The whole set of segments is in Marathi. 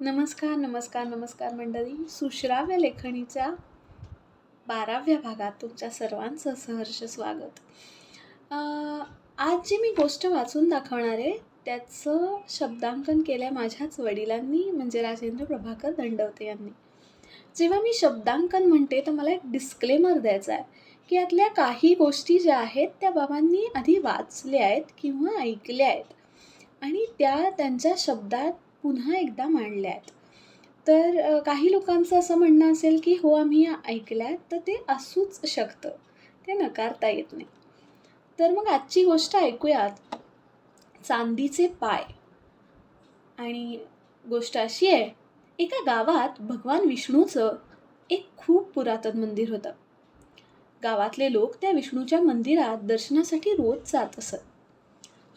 नमस्कार नमस्कार नमस्कार मंडळी. सुश्राव्य लेखणीच्या बाराव्या भागात तुमच्या सर्वांचं सहर्ष स्वागत. आज जी मी गोष्ट वाचून दाखवणार आहे त्याचं शब्दांकन केलं आहे माझ्याच वडिलांनी म्हणजे राजेंद्र प्रभाकर दंडवते यांनी. जेव्हा मी शब्दांकन म्हणते तर मला एक डिस्क्लेमर द्यायचा आहे की यातल्या काही गोष्टी ज्या आहेत त्या बाबांनी आधी वाचल्या आहेत किंवा ऐकल्या आहेत. आणि त्या त्यांच्या शब्दात पुन्हा एकदा मांडल्या आहेत तर काही लोकांचं असं म्हणणं असेल की हो आम्ही या ऐकल्यात तर ते असूच शकतं. ते नकारता येत नाही. तर मग आजची गोष्ट ऐकूयात. चांदीचे पाय. आणि गोष्ट अशी आहे एका गावात भगवान विष्णूचं एक खूप पुरातन मंदिर होतं. गावातले लोक त्या विष्णूच्या मंदिरात दर्शनासाठी रोज जात असत.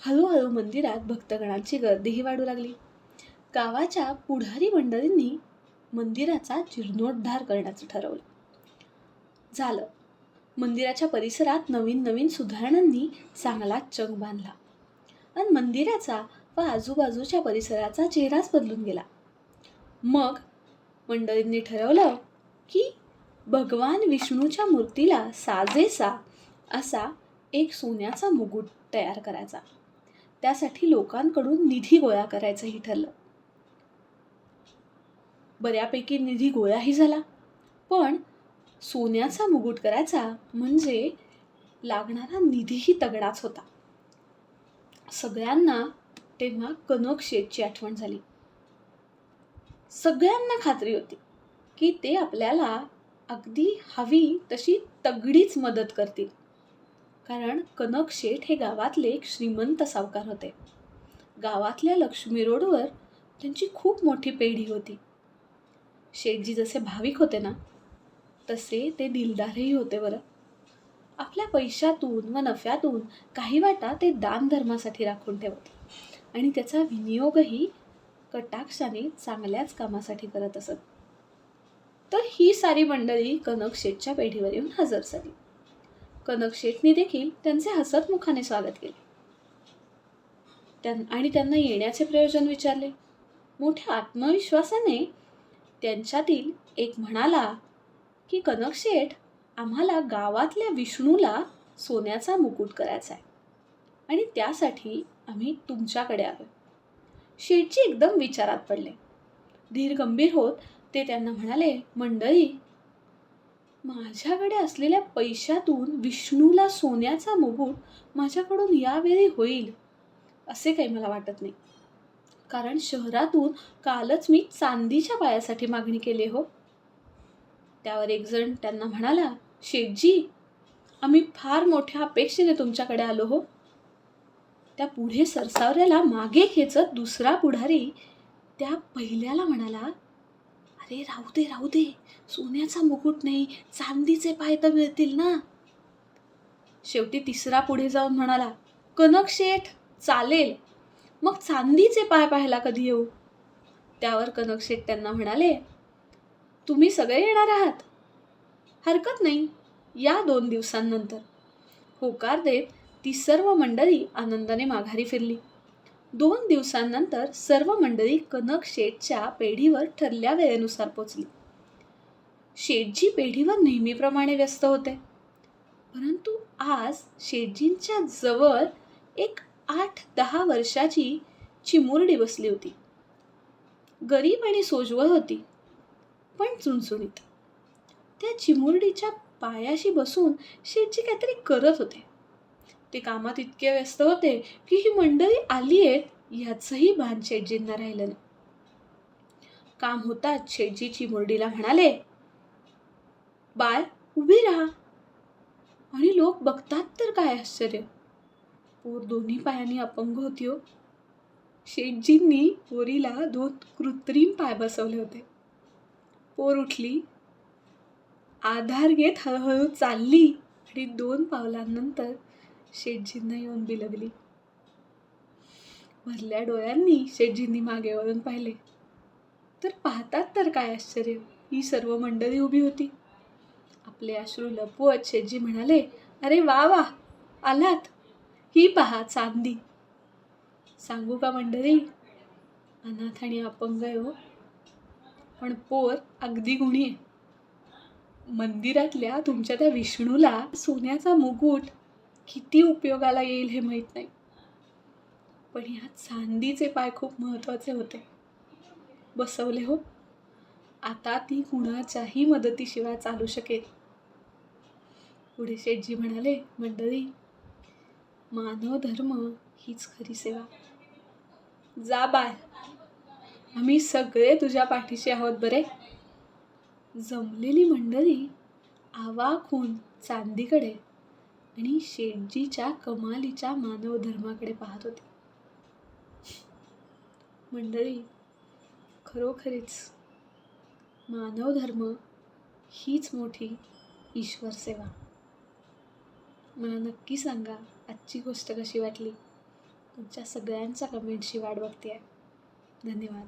हळूहळू मंदिरात भक्तगणांची गर्दीही वाढू लागली. गावाच्या पुढारी मंडळींनी मंदिराचा जीर्णोद्धार करण्याचं ठरवलं. झालं. मंदिराच्या परिसरात नवीन नवीन सुधारणांनी चांगला चंग बांधला आणि मंदिराचा व आजूबाजूच्या परिसराचा चेहराच बदलून गेला. मग मंडळींनी ठरवलं की भगवान विष्णूच्या मूर्तीला साजेसा असा एक सोन्याचा मुकुट तयार करायचा. त्यासाठी लोकांकडून निधी गोळा करायचंही ठरलं. बऱ्यापैकी निधी गोळाही झाला. पण सोन्याचा मुकुट करायचा म्हणजे लागणारा निधीही तगडाच होता. सगळ्यांना तेव्हा कनक शेठची आठवण झाली. सगळ्यांना खात्री होती की ते आपल्याला अगदी हवी तशी तगडीच मदत करतील. कारण कनक शेठ हे गावातले एक श्रीमंत सावकार होते. गावातल्या लक्ष्मी रोडवर त्यांची खूप मोठी पेढी होती. शेठजी जसे भाविक होते ना तसे ते दिलदारही होते बरं. आपल्या पैशातून व नफ्यातून काही वाटा ते दानधर्मासाठी राखून ठेवत. आणि त्याचा विनियोगही कटाक्षाने चांगल्याच कामासाठी करत असत. तर ही सारी मंडळी कनक शेठच्या पेढीवर येऊन हजर झाली. कनक शेठने देखील त्यांचे हसतमुखाने स्वागत केले. त्यां आणि त्यांना येण्याचे प्रयोजन विचारले. मोठ्या आत्मविश्वासाने त्यांच्यातील एक म्हणाला की कनक शेठ आम्हाला गावातल्या विष्णूला सोन्याचा मुकुट करायचा आहे आणि त्यासाठी आम्ही तुमच्याकडे आलो शेठजी एकदम विचारात पडले. धीर गंभीर होत ते त्यांना म्हणाले मंडळी माझ्याकडे असलेल्या पैशातून विष्णूला सोन्याचा मुकुट माझ्याकडून यावेळी होईल असे काही मला वाटत नाही. कारण शहरातून कालच मी चांदीच्या पायासाठी मागणी केली हो. त्यावर एक जण त्यांना म्हणाला शेठजी आम्ही फार मोठ्या अपेक्षेने तुमच्याकडे आलो हो. त्या पुढे सरसावऱ्याला मागे खेचत दुसरा पुढारी त्या पहिल्याला म्हणाला अरे राहू दे राहू दे. सोन्याचा मुकुट नाही चांदीचे पाय तर मिळतील ना. शेवटी तिसरा पुढे जाऊन म्हणाला कनक शेठ चालेल. मग चांदीचे पाय पाहायला कधी येऊ? त्यावर कनक शेठ त्यांना म्हणाले तुम्ही सगळे येणार आहात. हरकत नाही. या दोन दिवसांनंतर होकार देत ती सर्व मंडळी आनंदाने माघारी फिरली. दोन दिवसांनंतर सर्व मंडळी कनक शेठच्या पेढीवर ठरल्या वेळेनुसार पोचली. शेठजी पेढीवर नेहमीप्रमाणे व्यस्त होते. परंतु आज शेठजींच्या जवळ एक आठ दहा वर्षाची चिमुरडी बसली होती. गरीब आणि सोजवळ होती पण चुणचुणीत. त्या चिमुरडीच्या पायाशी बसून शेठजी काहीतरी करत होते. ते कामात इतके व्यस्त होते की ही मंडळी आली आहेत ह्याचंही भान शेटजींना राहिलं नाही. काम होताच शेटजी चिमुरडीला म्हणाले बाळ उभी राहा. आणि लोक बघतात तर काय आश्चर्य. पोर दोन्ही पायांनी अपंग होती हो. शेठजींनी पोरीला दोन कृत्रिम पाय बसवले होते. पोर उठली आधार घेत हळूहळू चालली आणि दोन पावलांनंतर शेठजींना येऊन बिलगली. भरल्या डोळ्यांनी शेठजींनी मागे वळून पाहिले. तर पाहतात तर काय आश्चर्य ही सर्व मंडळी उभी होती. आपले अश्रू लपवत शेठजी म्हणाले अरे वा वा आलात. ही पहा चांदी. सांगू का मंडळी? अनाथ आणि अपंग आहे हो. पण पोर अगदी गुणी आहे. मंदिरातल्या तुमच्या त्या विष्णूला सोन्याचा मुकुट किती उपयोगाला येईल हे माहीत नाही. पण ह्या चांदीचे पाय खूप महत्त्वाचे होते. बसवले हो. आता ती कुणाच्याही मदतीशिवाय चालू शकेल. पुढे शेठजी म्हणाले मंडळी मानव धर्म हीच खरी सेवा. जा बाय आम्ही सगळे तुझ्या पाठीशी आहोत बरे? जमलेली मंडळी आवाखून चांदीकडे आणि शेटजीच्या कमालीच्या मानव धर्माकडे पाहत होते. मंडळी खरोखरीच मानव धर्म हीच मोठी ईश्वर सेवा. मला नक्की सांगा आजची गोष्ट कशी वाटली? तुमच्या सगळ्यांच्या कमेंटची वाट बघते आहे धन्यवाद.